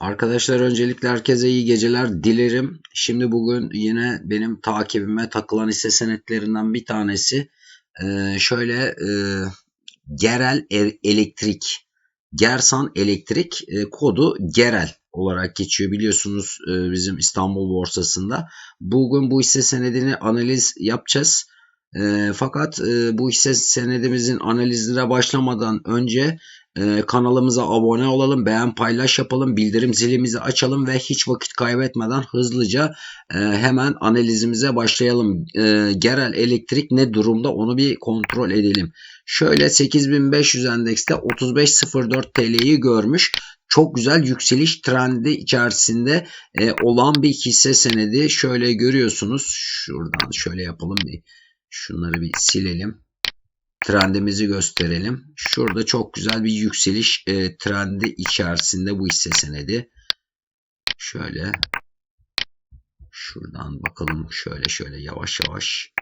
Arkadaşlar öncelikle herkese iyi geceler dilerim. Şimdi bugün yine benim takibime takılan hisse senetlerinden bir tanesi e, şöyle e, Gerel Er- Elektrik, Gersan Elektrik e, kodu Gerel olarak geçiyor biliyorsunuz e, bizim İstanbul borsasında. Bugün bu hisse senedini analiz yapacağız. E, fakat e, bu hisse senedimizin analizine başlamadan önce e, kanalımıza abone olalım, beğen paylaş yapalım, bildirim zilimizi açalım ve hiç vakit kaybetmeden hızlıca e, hemen analizimize başlayalım. E, Gerel Elektrik ne durumda onu bir kontrol edelim. Şöyle 8500 endekste 35.04 TL'yi görmüş çok güzel yükseliş trendi içerisinde e, olan bir hisse senedi. Şöyle görüyorsunuz. Şuradan şöyle yapalım bir. Şunları bir silelim. Trendimizi gösterelim. Şurada çok güzel bir yükseliş e, trendi içerisinde bu hisse senedi. Şöyle şuradan bakalım şöyle şöyle yavaş yavaş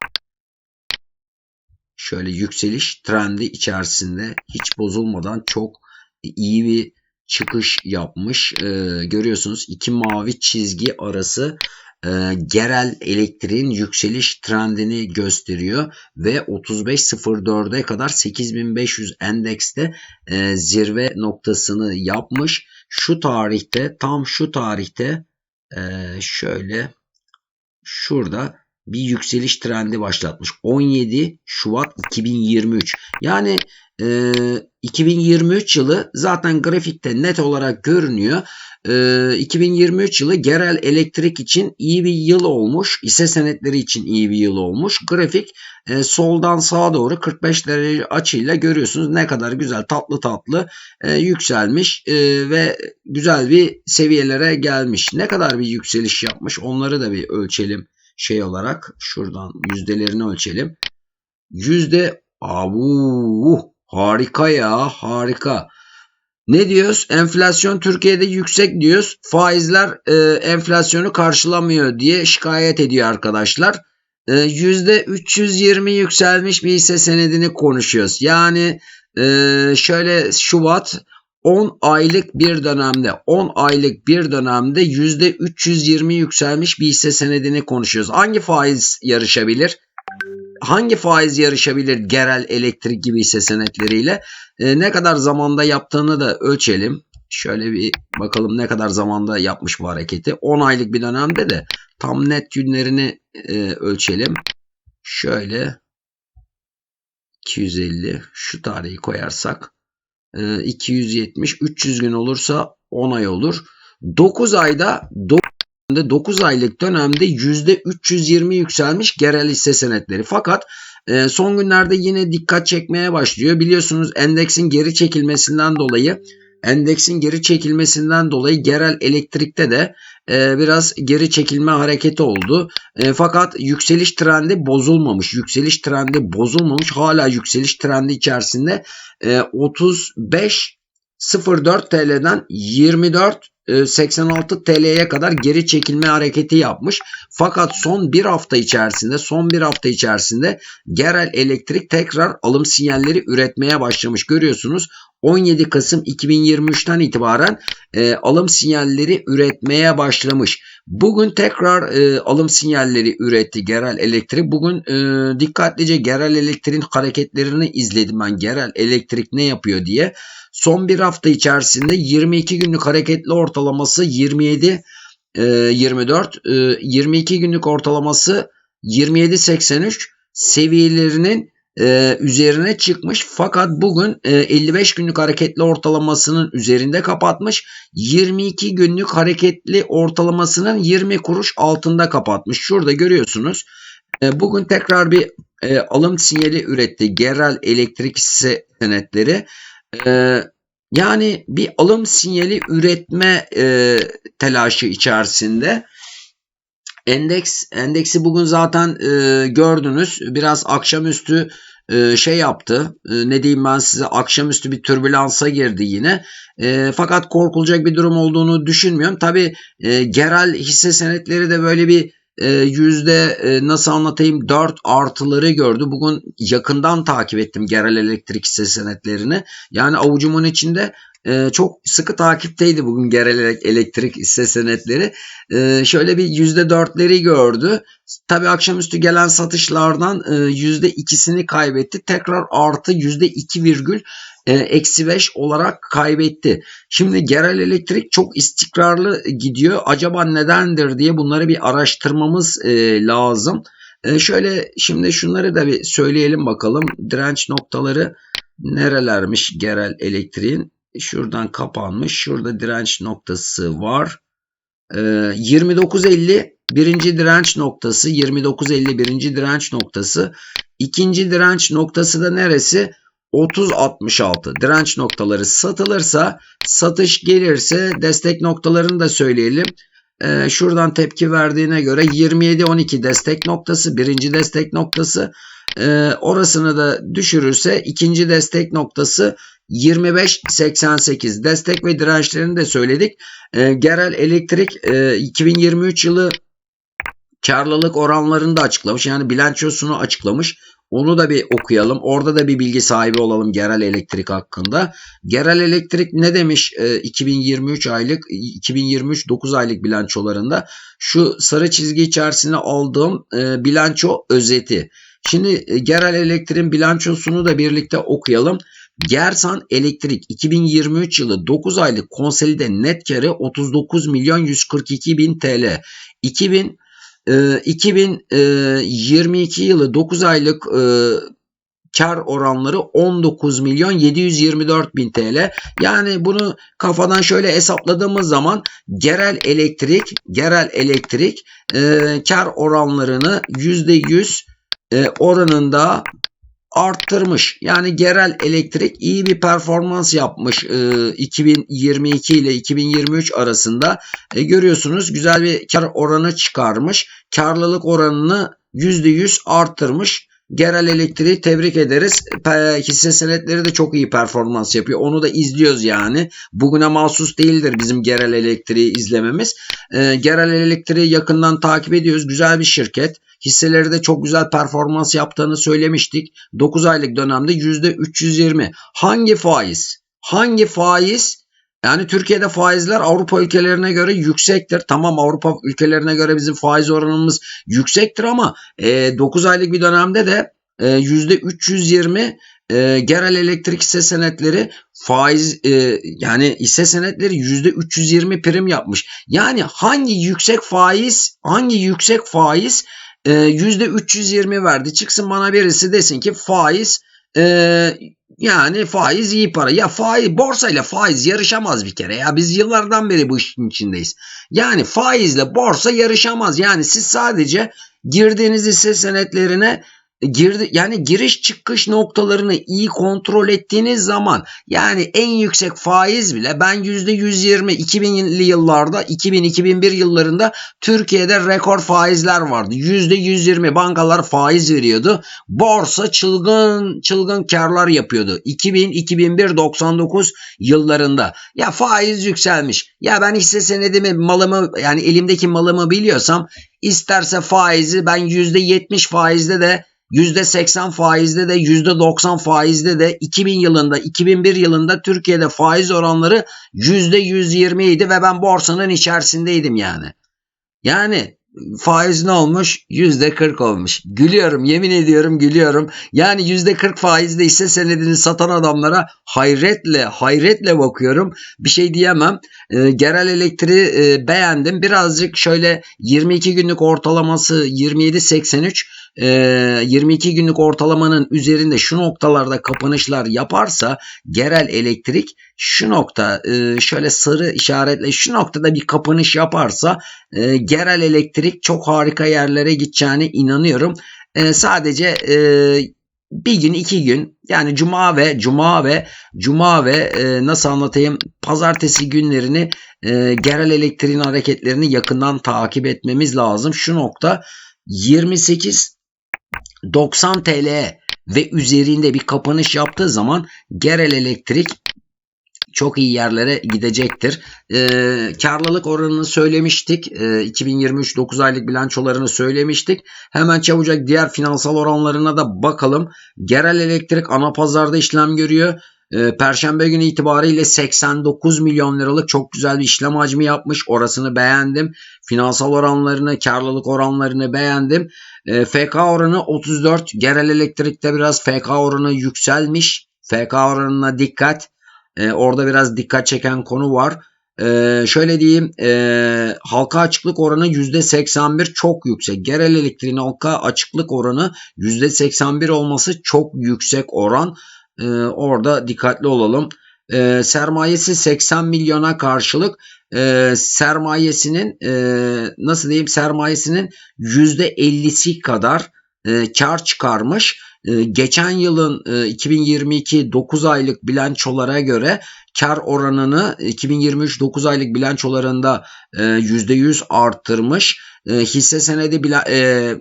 şöyle yükseliş trendi içerisinde hiç bozulmadan çok iyi bir çıkış yapmış. Ee, görüyorsunuz iki mavi çizgi arası e, Gerel elektriğin yükseliş trendini gösteriyor ve 35.04'e kadar 8500 endekste e, zirve noktasını yapmış. Şu tarihte tam şu tarihte e, şöyle şurada bir yükseliş trendi başlatmış. 17 Şubat 2023. Yani e, 2023 yılı zaten grafikte net olarak görünüyor. E, 2023 yılı Gerel Elektrik için iyi bir yıl olmuş. Hisse senetleri için iyi bir yıl olmuş. Grafik e, soldan sağa doğru 45 derece açıyla görüyorsunuz ne kadar güzel tatlı tatlı e, yükselmiş e, ve güzel bir seviyelere gelmiş. Ne kadar bir yükseliş yapmış onları da bir ölçelim şey olarak şuradan yüzdelerini ölçelim. Yüzde abu harika ya harika. Ne diyoruz? Enflasyon Türkiye'de yüksek diyoruz. Faizler e, enflasyonu karşılamıyor diye şikayet ediyor arkadaşlar. E, %320 yükselmiş bir hisse senedini konuşuyoruz. Yani e, şöyle Şubat 10 aylık bir dönemde 10 aylık bir dönemde %320 yükselmiş bir hisse senedini konuşuyoruz. Hangi faiz yarışabilir? Hangi faiz yarışabilir Gerel Elektrik gibi hisse senetleriyle? E, ne kadar zamanda yaptığını da ölçelim. Şöyle bir bakalım ne kadar zamanda yapmış bu hareketi. 10 aylık bir dönemde de tam net günlerini e, ölçelim. Şöyle 250 şu tarihi koyarsak 270 ee, 300 gün olursa 10 ay olur. 9 ayda 9 aylık dönemde %320 yükselmiş genel hisse senetleri. Fakat e, son günlerde yine dikkat çekmeye başlıyor. Biliyorsunuz endeksin geri çekilmesinden dolayı endeksin geri çekilmesinden dolayı genel elektrikte de e, biraz geri çekilme hareketi oldu. E, fakat yükseliş trendi bozulmamış. Yükseliş trendi bozulmamış. Hala yükseliş trendi içerisinde e, 35 04 TL'den 24 86 TL'ye kadar geri çekilme hareketi yapmış. Fakat son bir hafta içerisinde son bir hafta içerisinde Gerel Elektrik tekrar alım sinyalleri üretmeye başlamış. Görüyorsunuz 17 Kasım 2023'ten itibaren e, alım sinyalleri üretmeye başlamış. Bugün tekrar e, alım sinyalleri üretti Gerel Elektrik. Bugün e, dikkatlice Gerel Elektrik'in hareketlerini izledim ben. Gerel Elektrik ne yapıyor diye. Son bir hafta içerisinde 22 günlük hareketli ortalaması 27 e, 24 e, 22 günlük ortalaması 27.83 seviyelerinin e, üzerine çıkmış. Fakat bugün e, 55 günlük hareketli ortalamasının üzerinde kapatmış. 22 günlük hareketli ortalamasının 20 kuruş altında kapatmış. Şurada görüyorsunuz. E, bugün tekrar bir e, alım sinyali üretti. Gerel elektrik senetleri. E, yani bir alım sinyali üretme e, telaşı içerisinde. Endeks endeksi bugün zaten e, gördünüz. Biraz akşamüstü e, şey yaptı. E, ne diyeyim ben size akşamüstü bir türbülansa girdi yine. E, fakat korkulacak bir durum olduğunu düşünmüyorum. Tabi e, genel hisse senetleri de böyle bir yüzde nasıl anlatayım 4 artıları gördü. Bugün yakından takip ettim yerel elektrik hisse senetlerini. Yani avucumun içinde e, çok sıkı takipteydi bugün yerel elektrik hisse senetleri. E, şöyle bir yüzde dörtleri gördü. Tabi akşamüstü gelen satışlardan e, yüzde ikisini kaybetti. Tekrar artı yüzde iki virgül e, eksi 5 olarak kaybetti. Şimdi Gerel Elektrik çok istikrarlı gidiyor. Acaba nedendir diye bunları bir araştırmamız e, lazım. E, şöyle şimdi şunları da bir söyleyelim bakalım. Direnç noktaları nerelermiş Gerel Elektriğin? Şuradan kapanmış. Şurada direnç noktası var. E, 29.50 birinci direnç noktası. 29.50 birinci direnç noktası. İkinci direnç noktası da neresi? 30-66 direnç noktaları satılırsa satış gelirse destek noktalarını da söyleyelim. Ee, şuradan tepki verdiğine göre 27-12 destek noktası birinci destek noktası ee, orasını da düşürürse ikinci destek noktası 25-88 destek ve dirençlerini de söyledik. Ee, Gerel Elektrik e, 2023 yılı karlılık oranlarını da açıklamış. Yani bilançosunu açıklamış. Onu da bir okuyalım. Orada da bir bilgi sahibi olalım Gerel Elektrik hakkında. Gerel Elektrik ne demiş e, 2023 aylık 2023 9 aylık bilançolarında? Şu sarı çizgi içerisine aldığım e, bilanço özeti. Şimdi e, Gerel Elektrik'in bilançosunu da birlikte okuyalım. Gersan Elektrik 2023 yılı 9 aylık konsolide net karı 39 milyon 142 bin TL. 2000 2022 yılı 9 aylık e, kar oranları 19 milyon 724 bin TL. Yani bunu kafadan şöyle hesapladığımız zaman Gerel Elektrik, Gerel Elektrik e, kar oranlarını %100 e, oranında arttırmış. Yani Gerel Elektrik iyi bir performans yapmış e, 2022 ile 2023 arasında. E, görüyorsunuz güzel bir kar oranı çıkarmış. Karlılık oranını %100 arttırmış. Gerel Elektriği tebrik ederiz. Hisse senetleri de çok iyi performans yapıyor. Onu da izliyoruz yani. Bugüne mahsus değildir bizim Gerel Elektriği izlememiz. E, Gerel Elektriği yakından takip ediyoruz. Güzel bir şirket. Hisseleri de çok güzel performans yaptığını söylemiştik. 9 aylık dönemde %320. Hangi faiz? Hangi faiz? Yani Türkiye'de faizler Avrupa ülkelerine göre yüksektir. Tamam Avrupa ülkelerine göre bizim faiz oranımız yüksektir ama e, 9 aylık bir dönemde de e, %320 e, genel elektrik hisse senetleri faiz e, yani hisse senetleri %320 prim yapmış. Yani hangi yüksek faiz hangi yüksek faiz e, %320 verdi. Çıksın bana birisi desin ki faiz e, yani faiz iyi para. Ya faiz borsayla faiz yarışamaz bir kere. Ya biz yıllardan beri bu işin içindeyiz. Yani faizle borsa yarışamaz. Yani siz sadece girdiğiniz hisse senetlerine girdi yani giriş çıkış noktalarını iyi kontrol ettiğiniz zaman yani en yüksek faiz bile ben %120 2000'li yıllarda 2000-2001 yıllarında Türkiye'de rekor faizler vardı. %120 bankalar faiz veriyordu. Borsa çılgın çılgın karlar yapıyordu. 2000-2001-99 yıllarında. Ya faiz yükselmiş. Ya ben hisse senedimi malımı yani elimdeki malımı biliyorsam isterse faizi ben %70 faizde de %80 faizde de %90 faizde de 2000 yılında 2001 yılında Türkiye'de faiz oranları %120 idi ve ben borsanın içerisindeydim yani. Yani faiz ne olmuş? %40 olmuş. Gülüyorum yemin ediyorum gülüyorum. Yani %40 faizde ise senedini satan adamlara hayretle hayretle bakıyorum. Bir şey diyemem. E, Gerel Elektriği e, beğendim. Birazcık şöyle 22 günlük ortalaması 27.83 22 günlük ortalamanın üzerinde şu noktalarda kapanışlar yaparsa Gerel Elektrik şu nokta şöyle sarı işaretle şu noktada bir kapanış yaparsa Gerel Elektrik çok harika yerlere gideceğine inanıyorum. Sadece bir gün iki gün yani cuma ve cuma ve cuma ve nasıl anlatayım pazartesi günlerini Gerel Elektriğin hareketlerini yakından takip etmemiz lazım. Şu nokta 28 90 TL ve üzerinde bir kapanış yaptığı zaman Gerel Elektrik çok iyi yerlere gidecektir. Ee, karlılık oranını söylemiştik. Ee, 2023 9 aylık bilançolarını söylemiştik. Hemen çabucak diğer finansal oranlarına da bakalım. Gerel Elektrik ana pazarda işlem görüyor. Ee, Perşembe günü itibariyle 89 milyon liralık çok güzel bir işlem hacmi yapmış. Orasını beğendim. Finansal oranlarını, karlılık oranlarını beğendim. Ee, FK oranı 34. Gerel Elektrik'te biraz FK oranı yükselmiş. FK oranına dikkat. Ee, orada biraz dikkat çeken konu var. Şöyle diyeyim halka açıklık oranı %81 çok yüksek. Gerel elektriğin halka açıklık oranı %81 olması çok yüksek oran. Ee, orada dikkatli olalım. Ee, sermayesi 80 milyona karşılık e, sermayesinin e, nasıl diyeyim sermayesinin %50'si kadar e, kar çıkarmış. E, geçen yılın e, 2022 9 aylık bilançolara göre kar oranını 2023 9 aylık bilançolarında e, %100 arttırmış. E, hisse senedi bila, e,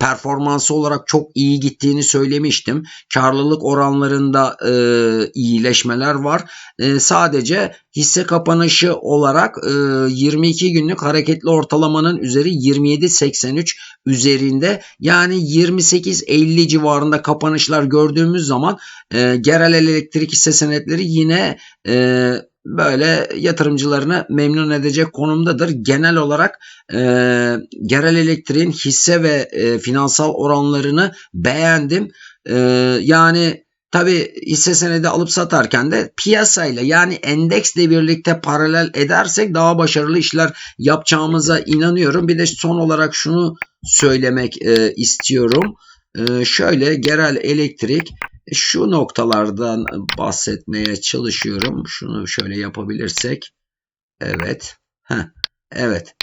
performansı olarak çok iyi gittiğini söylemiştim. Karlılık oranlarında e, iyileşmeler var. E, sadece hisse kapanışı olarak e, 22 günlük hareketli ortalamanın üzeri 27.83 üzerinde yani 28.50 civarında kapanışlar gördüğümüz zaman e, Gerel Elektrik hisse senetleri yine e, böyle yatırımcılarını memnun edecek konumdadır. Genel olarak e, Gerel Elektrik'in hisse ve e, finansal oranlarını beğendim. E, yani Tabi hisse senedi alıp satarken de piyasayla yani endeksle birlikte paralel edersek daha başarılı işler yapacağımıza inanıyorum. Bir de son olarak şunu söylemek e, istiyorum. E, şöyle Gerel Elektrik şu noktalardan bahsetmeye çalışıyorum. Şunu şöyle yapabilirsek. Evet. Heh, evet.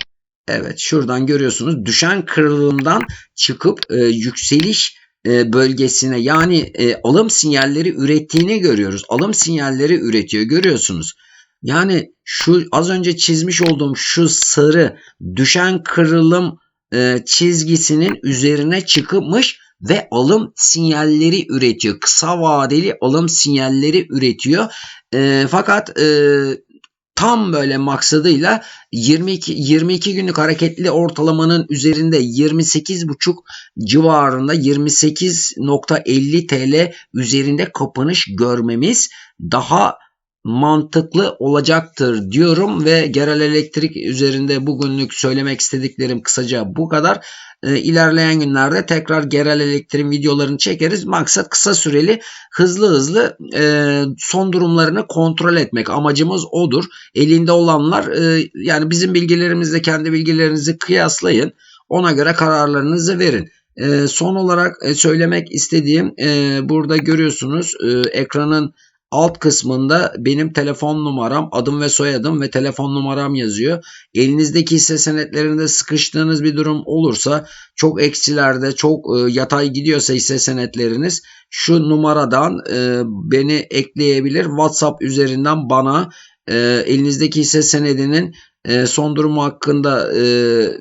Evet. Şuradan görüyorsunuz. Düşen kırılımdan çıkıp e, yükseliş e, bölgesine yani e, alım sinyalleri ürettiğini görüyoruz. Alım sinyalleri üretiyor. Görüyorsunuz. Yani şu az önce çizmiş olduğum şu sarı düşen kırılım e, çizgisinin üzerine çıkmış ve alım sinyalleri üretiyor. Kısa vadeli alım sinyalleri üretiyor. E, fakat e, tam böyle maksadıyla 22 22 günlük hareketli ortalamanın üzerinde 28,5 civarında 28.50 TL üzerinde kapanış görmemiz daha mantıklı olacaktır diyorum ve Gerel Elektrik üzerinde bugünlük söylemek istediklerim kısaca bu kadar. E, ilerleyen günlerde tekrar Gerel Elektrik'in videolarını çekeriz. Maksat kısa süreli hızlı hızlı e, son durumlarını kontrol etmek. Amacımız odur. Elinde olanlar e, yani bizim bilgilerimizle kendi bilgilerinizi kıyaslayın. Ona göre kararlarınızı verin. E, son olarak söylemek istediğim burada görüyorsunuz ekranın Alt kısmında benim telefon numaram, adım ve soyadım ve telefon numaram yazıyor. Elinizdeki hisse senetlerinde sıkıştığınız bir durum olursa, çok eksilerde, çok e, yatay gidiyorsa hisse senetleriniz şu numaradan e, beni ekleyebilir. WhatsApp üzerinden bana e, elinizdeki hisse senedinin son durumu hakkında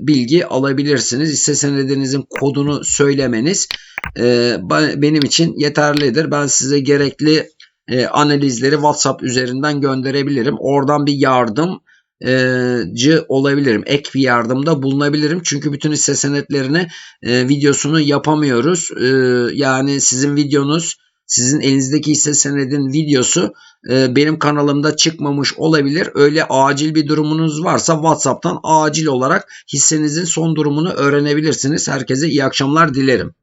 bilgi alabilirsiniz. Hisse senedinizin kodunu söylemeniz benim için yeterlidir. Ben size gerekli e, analizleri WhatsApp üzerinden gönderebilirim. Oradan bir yardımcı olabilirim. Ek bir yardımda bulunabilirim. Çünkü bütün hisse senetlerini e, videosunu yapamıyoruz. E, yani sizin videonuz sizin elinizdeki hisse senedin videosu e, benim kanalımda çıkmamış olabilir. Öyle acil bir durumunuz varsa WhatsApp'tan acil olarak hissenizin son durumunu öğrenebilirsiniz. Herkese iyi akşamlar dilerim.